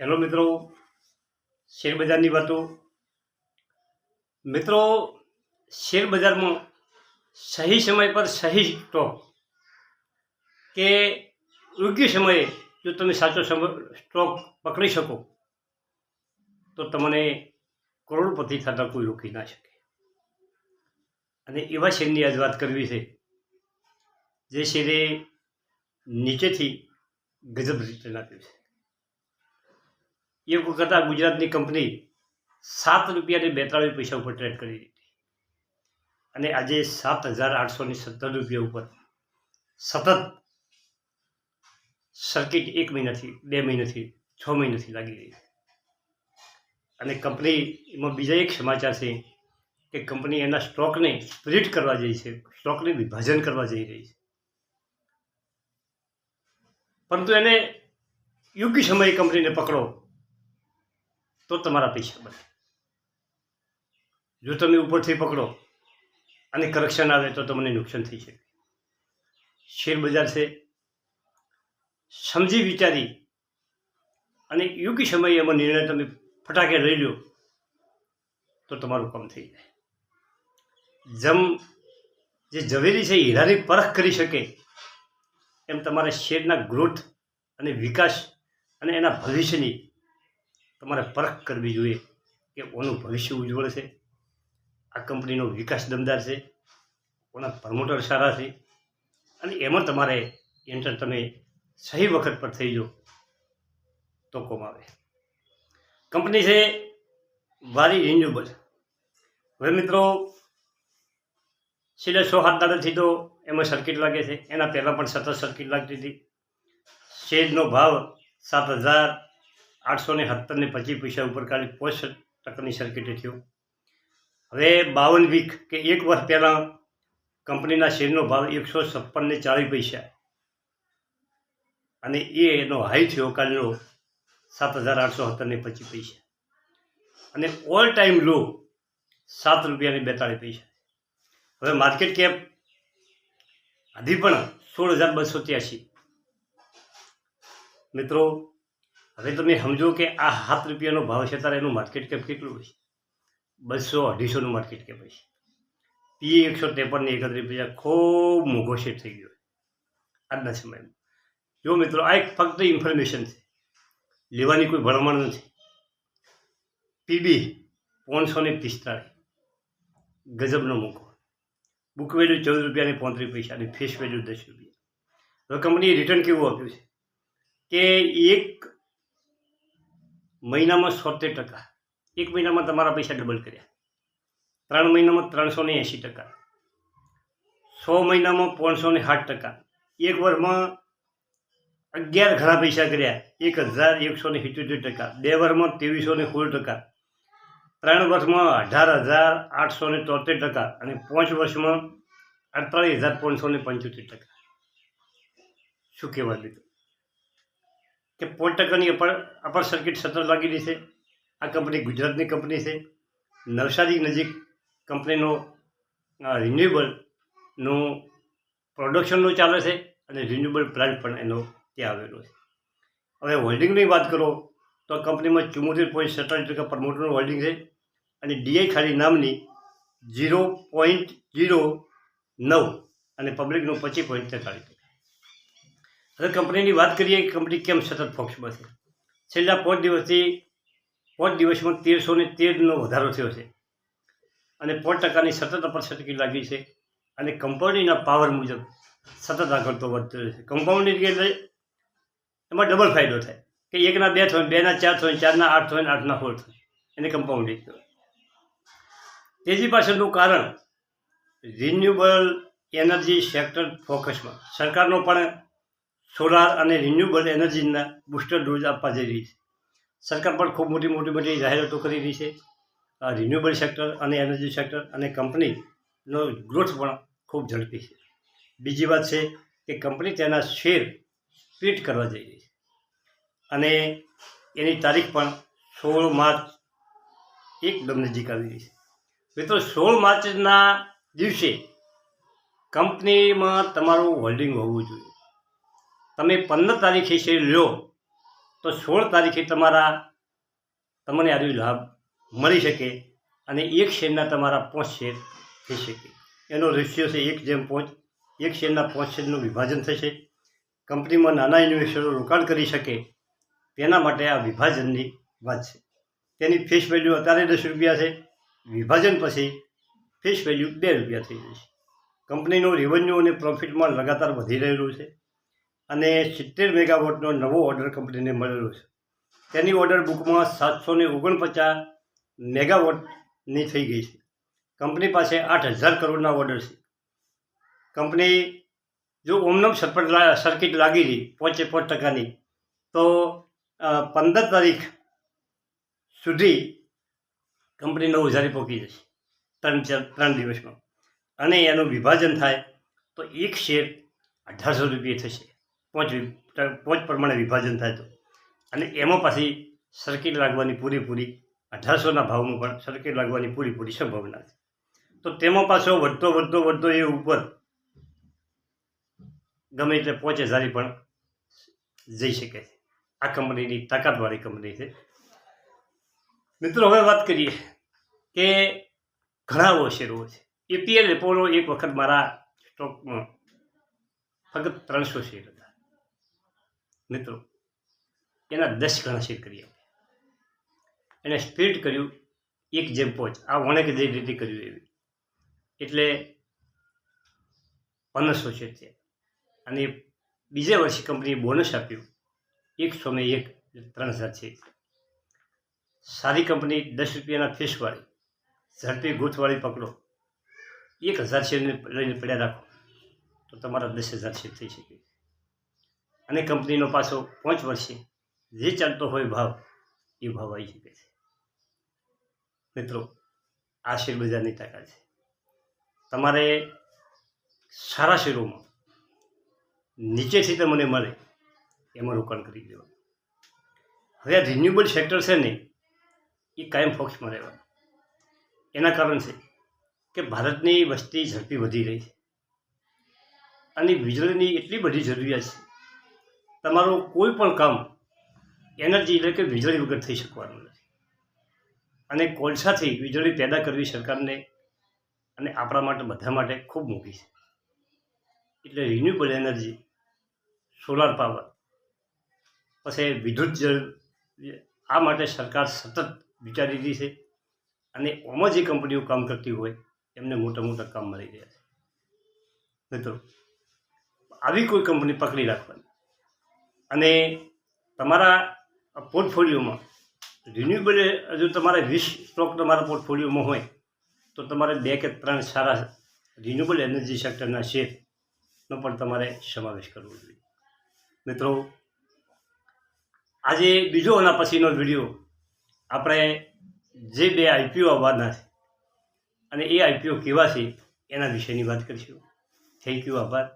Hello મિત્રો, શેરબજારની વાતો. મિત્રો, શેરબજારમાં સહી સમય પર સહી સ્ટોક કે યોગ્ય સમયે જો તમે સાચો સ્ટોક પકડી શકો, તો તમને કરોડપતિ થતાં કોઈ રોકી ના શકે. અને એવા શેરની આજ વાત કરવી છે, જે શેરે નીચેથી ગજબ રિટર્ન આપ્યું છે. એક વખત આ ગુજરાતની કંપની સાત રૂપિયાને બેતાળીસ પૈસા ઉપર ટ્રેડ કરી હતી અને આજે સાત હજાર આઠસોની સત્તર રૂપિયા ઉપર સતત સર્કિટ એક મહિનાથી, બે મહિનાથી, છ મહિનાથી લાગી રહી અને કંપનીમાં બીજા એક સમાચાર છે કે કંપની એના સ્ટોકને સ્પ્લિટ કરવા જઈ છે, સ્ટોકને વિભાજન કરવા જઈ રહી છે. પરંતુ એને યોગ્ય સમયે કંપનીને પકડો. તો તમારા પૈસા બને. જો તમે ઉપરથી પકડો અને કરક્શન આવે તો તમને નુકસાન થઈ શકે. શેર બજાર છે. સમજી વિચારી અને યોગ્ય સમયે એમાં નિર્ણય તમે ફટાકે લઈ લો તો તમારું કામ થઈ જાય. જમ જે ઝવેરી છે હીરાની પરખ કરી શકે એમ તમારે શેરના ગ્રોથ અને વિકાસ અને એના ભવિષ્યની તમારે પરખ કરવી જોઈએ કે ઓનું ભવિષ્ય ઉજ્જવળ છે. આ કંપનીનો વિકાસ દમદાર છે. ઓના પ્રમોટર સારા છે. અને એમાં તમારે એન્ટર તમે સહી વખત પર થઈ જાઓ તો કોમ આવે કંપની છે વારી રિન્યુએબલ. હવે મિત્રો, છેલ્લે સો હાથ દાડાથી તો એમાં સર્કિટ લાગે છે. એના પહેલાં પણ સતત સર્કિટ લાગતી હતી. શેરનો ભાવ સાત હજાર આઠસો ને સત્તરને પચીસ પૈસા ઉપર ખાલી પાંચ ટકાની સર્કિટે થયો. હવે બાવન વીક કે એક વર્ષ પહેલાં કંપનીના શેરનો ભાવ એકસો છપ્પન ને ચાલીસ પૈસા. અને એ એનો હાઈ થયો કાલનો સાત હજાર આઠસો સત્તર ને પચીસ પૈસા. અને ઓલ ટાઈમ લો સાત રૂપિયાની બેતાળીસ પૈસા. હવે માર્કેટ કેપ હજી પણ સોળ હજાર બસો ત્યાસી મિત્રો હવે તમે સમજો કે આ સાત રૂપિયાનો ભાવ છે ત્યારે એનું માર્કેટ કેપ કેટલું હશે બસો અઢીસોનું માર્કેટ કેપ હશે પી એકસો ત્રેપનની એકત્રીસ રૂપિયા ખૂબ મોંઘો શેર થઈ ગયો આજના સમયમાં. જો મિત્રો, આ એક ફક્ત ઇન્ફોર્મેશન છે. લેવાની કોઈ ભલામણ નથી. પીબી પોણસો ને પિસ્તાળીસ. ગજબનો મોકો બુક વેલ્યુ ચૌદ રૂપિયા અને પોત્રીસ પૈસા અને ફેસ વેલ્યુ દસ રૂપિયા. હવે કંપનીએ રિટર્ન કેવું આપ્યું છે? કે એક મહિનામાં સોતેર ટકા. એક મહિનામાં તમારા પૈસા ડબલ કર્યા. ત્રણ મહિનામાં ત્રણસો ને એંશી ટકા. સો મહિનામાં પાંચસો ને સાઠ ટકા. એક વર્ષમાં અગિયાર ઘણા પૈસા કર્યા. એક હજાર એકસો ને સિત્યોતેર ટકા. બે વર્ષમાં ત્રેવીસો ને સોળ ટકા. ત્રણ વર્ષમાં અઢાર હજાર આઠસો ને તોતેર ટકા અને પાંચ વર્ષમાં અડતાળીસ હજાર પાંચસો ને પંચોતેર ટકા. શું કહેવા દીધું? કે ટકાની અપર અપર સર્કિટ સતત લાગેલી છે. આ કંપની ગુજરાતની કંપની છે. નવસારી નજીક કંપનીનો રિન્યુએબલનું પ્રોડક્શનનું ચાલે છે અને રિન્યુએબલ પ્લાન્ટ પણ એનો ત્યાં આવેલો છે. હવે હોલ્ડિંગની વાત કરો તો કંપનીમાં ચુમ્મોતેર પોઈન્ટ સત્તાવીસ ટકા પ્રમોટરનું હોલ્ડિંગ છે અને ડીઆઈ ખાલી નામની ઝીરો પોઈન્ટ ઝીરો નવ અને પબ્લિકનું પચીસ પોઈન્ટ તેતાળીસ હવે કંપનીની વાત કરીએ કે કંપની કેમ સતત ફોક્સમાં છે? છેલ્લા પાંચ દિવસથી પાંચ દિવસમાં તેરસો ને તેરનો વધારો થયો છે. અને પાંચ ટકાની સતત અપર સર્કિટ લાગી છે. અને કંપનીના પાવર મુજબ સતત આગળ તો વધતો રહેશે કમ્પાઉન્ડિંગ એટલે એમાં ડબલ ફાયદો થાય. કે એકના બે થાય, બેના ચાર થાય, ચારના આઠ થાય, આઠના ફોર થાય. એને કમ્પાઉન્ડિંગ કહેવાય. તેજી પાછળનું કારણ રિન્યુએબલ એનર્જી સેક્ટર ફોકસમાં સરકારનો પણ સોલાર અને રિન્યુએબલ એનર્જીના બુસ્ટર ડોઝ આપવા જઈ રહી છે. સરકાર પણ ખૂબ મોટી મોટી મોટી જાહેરાતો કરી રહી છે. રિન્યુએબલ સેક્ટર અને એનર્જી સેક્ટર અને કંપનીનો ગ્રોથ પણ ખૂબ ઝડપી છે. બીજી વાત છે કે કંપની તેના શેર ટ્વીટ કરવા જઈ રહી છે. અને એની તારીખ પણ સોળ માર્ચ એકદમ નજીક આવી રહી છે. મિત્રો, સોળ માર્ચના દિવસે કંપનીમાં તમારું હોલ્ડિંગ હોવું જોઈએ. તમે પંદર તારીખે શેર લો તો સોળ તારીખે તમારા તમને આ લાભ મળી શકે અને એક શેરના તમારા પાંચ શેર થઈ શકે. એનો રેશિયો છે એક જેમ પાંચ, એક શેરના પાંચ શેરનું વિભાજન થશે. કંપનીમાં નાના ઇન્વેસ્ટરો રોકાણ કરી શકે. તેના માટે આ વિભાજનની વાત છે. તેની ફેસ વેલ્યુ અત્યારે દસ રૂપિયા છે. વિભાજન પછી ફેસ વેલ્યુ બે રૂપિયા થઈ જશે. કંપનીનું રેવન્યુ અને પ્રોફિટમાં લગાતાર વધી રહેલું છે. અને સિત્તેર મેગાવોટનો નવો ઓર્ડર કંપનીને મળેલો છે. તેની ઓર્ડર બુકમાં સાતસો ને ઓગણપચાસ મેગાવોટની થઈ ગઈ છે. કંપની પાસે આઠ હજાર કરોડના ઓર્ડર છે. કંપની જો ઓમનમ સર્કિટ લા- સર્કિટ લાગી રહી, પોચે પોચ ટકાની, તો પંદર તારીખ સુધી કંપની નવ હજારે પહોંચી જશે. ત્રણ ચાર, ત્રણ દિવસમાં. અને એનું વિભાજન થાય તો એક શેર અઢારસો રૂપિયા થશે. પાંચ પોચ પ્રમાણે વિભાજન થાય તો. અને એમાં પાછી સર્કિટ લાગવાની પૂરેપૂરી અઢારસોના ભાવમાં પણ સર્કિટ લાગવાની પૂરેપૂરી સંભાવના છે. તો તેમાં પાછો વધતો વધતો વધતો એ ઉપર ગમે એટલે પાંચ હજારી પણ જઈ શકે છે. આ કંપનીની તાકાતવાળી કંપની છે. મિત્રો, હવે વાત કરીએ કે ઘણા શેરો છે. એપીએલ, એપોલો એક વખત મારા સ્ટોકમાં ફક્ત ત્રણસો શેર મિત્રો, એના દસ ગણા શેર કરી આપ્યા એને સ્પ્લિટ કર્યું, એક જેમ પોચ. આ વણેક જે રીતે કર્યું એવી. એટલે પંદરસો છે અને બીજા વર્ષે કંપનીએ બોનસ આપ્યું. એકસો ને એક, ત્રણ હજાર છે. સારી કંપની દસ રૂપિયાના ફેસવાળી. ઝડપી ગૂંથવાળી પકડો. એક હજાર શેરને લઈને પડ્યા રાખો. તો તમારા દસ હજાર શેર થઈ શકે. અને કંપનીનો પાછો પાંચ વર્ષે જે ચાલતો હોય ભાવ, એ ભાવ આવી શકે છે. મિત્રો આ શેર બજારની તાકાત છે. તમારે સારા શેરોમાં નીચેથી તમને મળે એમાં રોકાણ કરી દેવાનું. હવે આ રિન્યુએબલ સેક્ટર છે ને, એ કાયમ ફોક્સમાં રહેવાનું. એના કારણ છે કે ભારતની વસ્તી ઝડપી વધી રહી છે. અને વીજળીની એટલી બધી જરૂરિયાત છે તમારું કોઈ પણ કામ એનર્જી એટલે કે વીજળી વગર થઈ શકવાનું નથી. અને કોલસાથી વીજળી પેદા કરવી સરકારને અને આપણા માટે, બધા માટે ખૂબ મોંઘી છે. એટલે રિન્યુએબલ એનર્જી સોલાર પાવર પછી વિદ્યુત જળ, આ માટે સરકાર સતત વિચારી રહી છે અને ઓમાં જે કંપનીઓ કામ કરતી હોય એમને મોટા મોટા કામ મળી રહ્યા છે. મિત્રો, આવી કોઈ કંપની પકડી રાખવાની અને તમારા પોર્ટફોલિયોમાં રિન્યુએબલ જો તમારે વીસ સ્ટોક તમારા પોર્ટફોલિયોમાં હોય, તો તમારે બે કે ત્રણ સારા રિન્યુએબલ એનર્જી સેક્ટરના શેરનો પણ તમારે સમાવેશ કરવો જોઈએ. મિત્રો, આજે બીજો આના પછીનો વીડિયો આપણે જે બે આઈપીઓ આવવાના છે અને એ આઈપીઓ કેવા છે એના વિશેની વાત કરીશું. થેન્ક યુ આભાર.